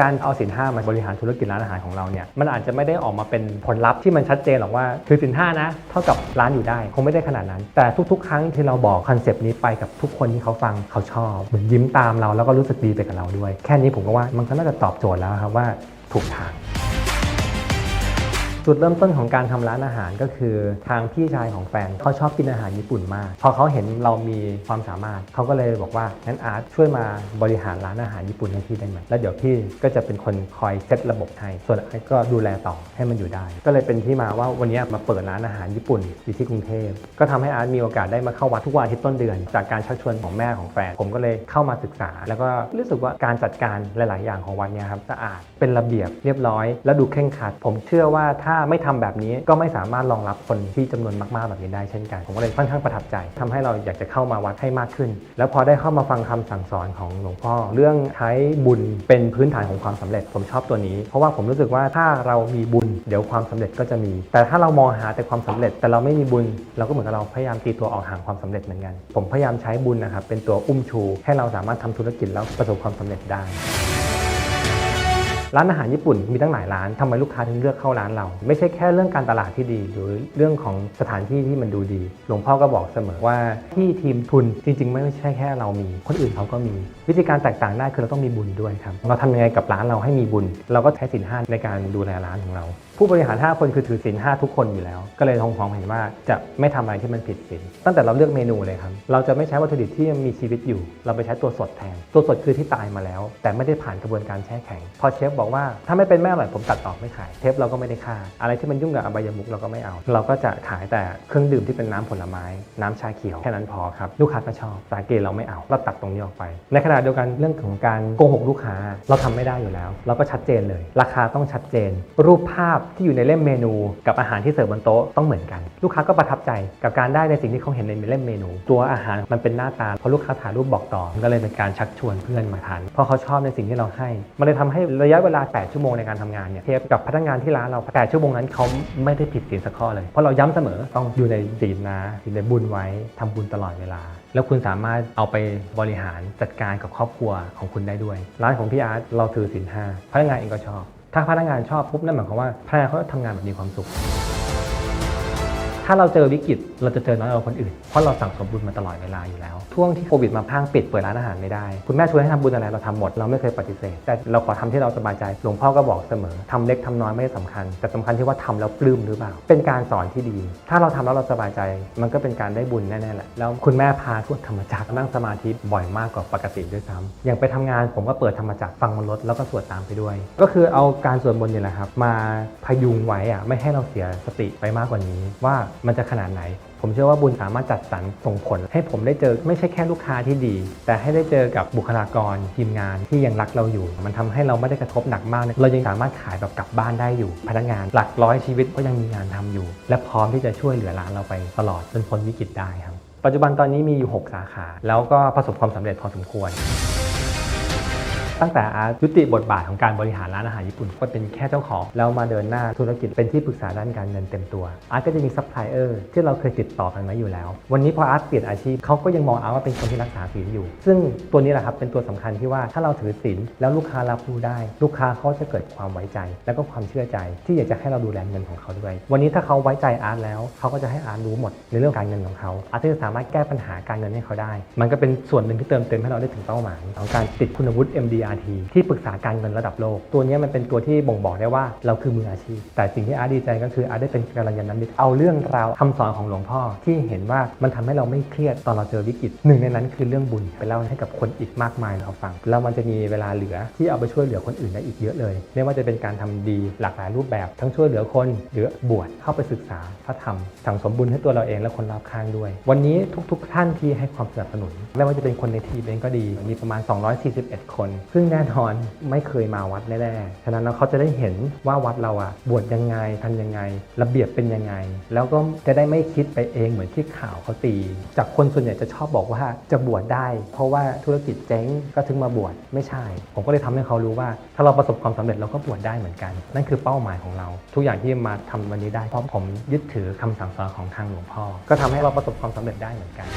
การเอาสินห้ามาบริหารธุรกิจร้านอาหารของเราเนี่ยมันอาจจะไม่ได้ออกมาเป็นผลลัพธ์ที่มันชัดเจนหรอกว่าคือสินห้านะเท่ากับร้านอยู่ได้คงไม่ได้ขนาดนั้น แต่ทุกๆ ครั้งที่เราบอกคอนเซปต์นี้ไปกับทุกคนที่เขาฟังเขาชอบเหมือนยิ้มตามเราแล้วก็รู้สึกดีไปกับเราด้วย แค่นี้ผมก็ว่ามันก็น่าจะตอบโจทย์แล้วครับว่าถูกทาง จุดเริ่มต้นของการทำร้านอาหารก็คือทางพี่ชายของแฟนเขาชอบกินอาหารญี่ปุ่นมาก พอเขาเห็นเรามีความสามารถเขาก็เลยบอกว่างั้นอาร์ตช่วยมาบริหารร้านอาหารญี่ปุ่นให้พี่ได้ไหมแล้วเดี๋ยวพี่ก็จะเป็นคนคอยเซตระบบให้ส่วนอาร์ตก็ดูแลต่อให้มันอยู่ได้ ก็เลยเป็นที่มาว่าวันนี้มาเปิดร้านอาหารญี่ปุ่นอยู่ที่กรุงเทพก็ทำให้อาร์ตมีโอกาสได้มาเข้าวัดทุกวันทิตย์ต้นเดือน จากการชักชวนของแม่ของแฟนผมก็เลยเข้ามาศึกษา แล้วก็รู้สึกว่าการจัดการหลาย ๆ อย่างของวัดเนี่ยครับสะอาดเป็นระเบียบเรียบร้อย แล้วดูเคร่งครัด ผมเชื่อว่าถ้าาไม่ทำแบบนี้ก็ไม่สามารถรองรับคนที่จำนวนมากๆแบบนี้ได้เช่นกัน ผมก็เลยค่อนข้างประทับใจทำให้เราอยากจะเข้ามาวัดให้มากขึ้น แล้วพอได้เข้ามาฟังคำสั่งสอนของหลวงพ่อ เรื่องใช้บุญเป็นพื้นฐานของความสำเร็จ ผมชอบตัวนี้ เพราะว่าผมรู้สึกว่าถ้าเรามีบุญเดี๋ยวความสำเร็จก็จะมี แต่ถ้าเรามองหาแต่ความสำเร็จ แต่เราไม่มีบุญ เราก็เหมือนกับเราพยายามตีตัวออกห่างความสำเร็จเหมือนกัน ผมพยายามใช้บุญนะครับเป็นตัวอุ้มชู ให้เราสามารถทำธุรกิจแล้วประสบความสำเร็จได้ ร้านอาหารญี่ปุ่นมีตั้งหลายร้านทำไมลูกค้าถึงเลือกเข้าร้านเรา ไม่ใช่แค่เรื่องการตลาดที่ดี หรือเรื่องของสถานที่ที่มันดูดี หลวงพ่อก็บอกเสมอว่าที่ทีมทุนจริง ๆ ไม่ใช่แค่เรามี คนอื่นเขาก็มี วิธีการแตกต่างได้คือเราต้องมีบุญด้วยครับเราทำยังไงกับร้านเราให้มีบุญ เราก็ใช้สินห้าในการดูแลร้านของเรา ผู้บริหาร 5 คนคือถือศีล5ทุกคนอยู่แล้ว ก็เลยทงความเห็นว่าจะไม่ทำอะไรที่มันผิดศีลตั้งแต่เราเลือกเมนูเลยครับเราจะไม่ใช้วัตถุดิบที่มีชีวิตอยู่ เราไปใช้ตัวสดแทน ตัวสดคือที่ตายมาแล้ว แต่ไม่ได้ผ่านกระบวนการแช่แข็งพอเชฟบอกว่าถ้าไม่เป็นแม่อร่อยผมตัดออกไม่ขาย เทปเราก็ไม่ได้ค่า อะไรที่มันยุ่งกับอบายมุกเราก็ไม่เอา เราก็จะขายแต่เครื่องดื่มที่เป็นน้ำผลไม้ น้ำชาเขียวแค่นั้นพอครับลูกค้าก็ชอบสาเกเราไม่เอาเราตัดตรงนี้ออกไป ในขณะเดียวกันเรื่องของการโกหกลูกค้าเราทำไม่ได้อยู่แล้ว เราก็ชัดเจนเลย ราคาต้องชัดเจน รูปภาพที่อยู่ในเล่มเมนู กับอาหารที่เสิร์ฟบนโต๊ะต้องเหมือนกัน ลูกค้าก็ประทับใจกับการได้ในสิ่งที่เขาเห็นในเล่มเมนู ตัวอาหารมันเป็นหน้าตาพอลูกค้าถ่ายรูปบอกต่อมันก็เลยเป็นการชักชวนเพื่อนมาทานเพราะเขาชอบในสิ่งที่เราให้ มันเลยทำให้ระยะเวลาลา 8 ชั่วโมงในการทำงานเนี่ยเทียบกับพนักงานที่ร้านเรา 8 ชั่วโมงนั้นเขาไม่ได้ผิดศีลสักข้อเลย เพราะเราย้ำเสมอต้องอยู่ในศีลนะอยู่ในบุญไว้ทำบุญตลอดเวลา แล้วคุณสามารถเอาไปบริหารจัดการกับครอบครัวของคุณได้ด้วย ร้านของพี่อาร์ตเราถือศีลห้าพนักงานเองก็ชอบ ถ้าพนักงานชอบปุ๊บนั่นหมายความว่าพนักงานเขาทำงานแบบมีความสุข ถ้าเราเจอวิกฤตเราจะเจอน้อยกว่าคนอื่น เพราะเราสั่งสมบุญมาตลอดเวลาอยู่แล้ว ช่วงที่โควิดมาพรางปิดเปิดร้านอาหารไม่ได้ คุณแม่ชวนให้ทำบุญอะไรเราทำหมดเราไม่เคยปฏิเสธ แต่เราขอทำที่เราสบายใจหลวงพ่อก็บอกเสมอทำเล็กทำน้อยไม่ได้สำคัญ แต่สำคัญที่ว่าทำแล้วปลื้มหรือเปล่า เป็นการสอนที่ดี ถ้าเราทำแล้วเราสบายใจ มันก็เป็นการได้บุญแน่ๆแหละแล้วคุณแม่พาทวดธรรมจักรนั่งสมาธิบ่อยมากกว่าปกติด้วยซ้ำอย่างไปทำงานผมก็เปิดธรรมจักรฟังบนรถแล้วก็สวดตามไปด้วย ก็คือเอาการสวดมนต์นี่แหละครับมาพยุงไว้อะไม่ให้เราเสียสติไปมากกว่านี้ว่ามันจะขนาดไหน ผมเชื่อว่าบุญสามารถจัดสรรส่งผล ให้ผมได้เจอไม่ใช่แค่ลูกค้าที่ดี แต่ให้ได้เจอกับบุคลากรทีมงานที่ยังรักเราอยู่ มันทำให้เราไม่ได้กระทบหนักมาก เรายังสามารถขายแบบกลับบ้านได้อยู่ พนักงานหลักร้อยชีวิตก็ยังมีงานทำอยู่ และพร้อมที่จะช่วยเหลือร้านเราไปตลอดจนพ้นวิกฤตได้ครับปัจจุบันตอนนี้มีอยู่ 6 สาขา แล้วก็ประสบความสำเร็จพอสมควร ตั้งแต่อาร์ตยุติบทบาทของการบริหารร้านอาหารญี่ปุ่นก็เป็นแค่เจ้าของ แล้วมาเดินหน้าธุรกิจเป็นที่ปรึกษาด้านการเงินเต็มตัว อาร์ตก็จะมีซัพพลายเออร์ที่เราเคยติดต่อกันไว้อยู่แล้ว วันนี้พออาร์ตเปลี่ยนอาชีพเขาก็ยังมองอาร์ตว่าเป็นคนที่รักษาศีลอยู่ ซึ่งตัวนี้แหละครับเป็นตัวสำคัญที่ว่าถ้าเราถือศีลแล้วลูกค้ารับรู้ได้ ลูกค้าเขาจะเกิดความไว้ใจ แล้วก็ความเชื่อใจ ที่อยากจะให้เราดูแลเงินของเขาด้วย วันนี้ถ้าเขาไว้ใจอาร์ตแล้วเขาก็จะให้อาร์ตรู้หมดในเรื่องการเงินของเขา อาร์ตจะสามารถแก้ปัญหาการเงินให้เขาได้ มันก็เป็นส่วนหนึ่งที่เติมเต็มให้เราได้ถึงเป้าหมายของการติดคุณวุฒิ MDRT ที่ปรึกษาการเงินระดับโลก ตัวนี้มันเป็นตัวที่บ่งบอกได้ว่าเราคือมืออาชีพ แต่สิ่งที่อาร์ตดีใจก็คืออาร์ตได้เป็นกัลยาณมิตรเอาเรื่องราวคำสอนของหลวงพ่อที่เห็นว่ามันทำให้เราไม่เครียดตอนเราเจอวิกฤตหนึ่งในนั้นคือเรื่องบุญไปเล่าให้กับคนอีกมากมายเราฟังแล้วมันจะมีเวลาเหลือที่เอาไปช่วยเหลือคนอื่นได้อีกเยอะเลย ไม่ว่าจะเป็นการทำดีหลากหลายรูปแบบ ทั้งช่วยเหลือคนหรือบวชเข้าไปศึกษาพระธรรมสั่งสมบุญให้ตัวเราเองและคนรอบข้างด้วย วันนี้ทุก ๆ ท่านที่ให้ความสนับสนุน ไม่ว่าจะเป็นคนในทีมเองก็ดีมีประมาณ 241 คนซึ่งแน่นอนไม่เคยมาวัดแน่ๆ ฉะนั้นแล้วเขาจะได้เห็นว่าวัดเราอะบวชยังไงทำยังไง ระเบียบเป็นยังไง แล้วก็จะได้ไม่คิดไปเองเหมือนที่ข่าวเขาตี จากคนส่วนใหญ่จะชอบบอกว่าจะบวชได้ เพราะว่าธุรกิจเจ๊งก็ถึงมาบวชไม่ใช่ ผมก็เลยทำให้เขารู้ว่า ถ้าเราประสบความสำเร็จเราก็บวชได้เหมือนกัน นั่นคือเป้าหมายของเรา ทุกอย่างที่มาทำวันนี้ได้เพราะผมยึดถือคำสั่งสอนของทางหลวงพ่อก็ทำให้เราประสบความสำเร็จได้เหมือนกัน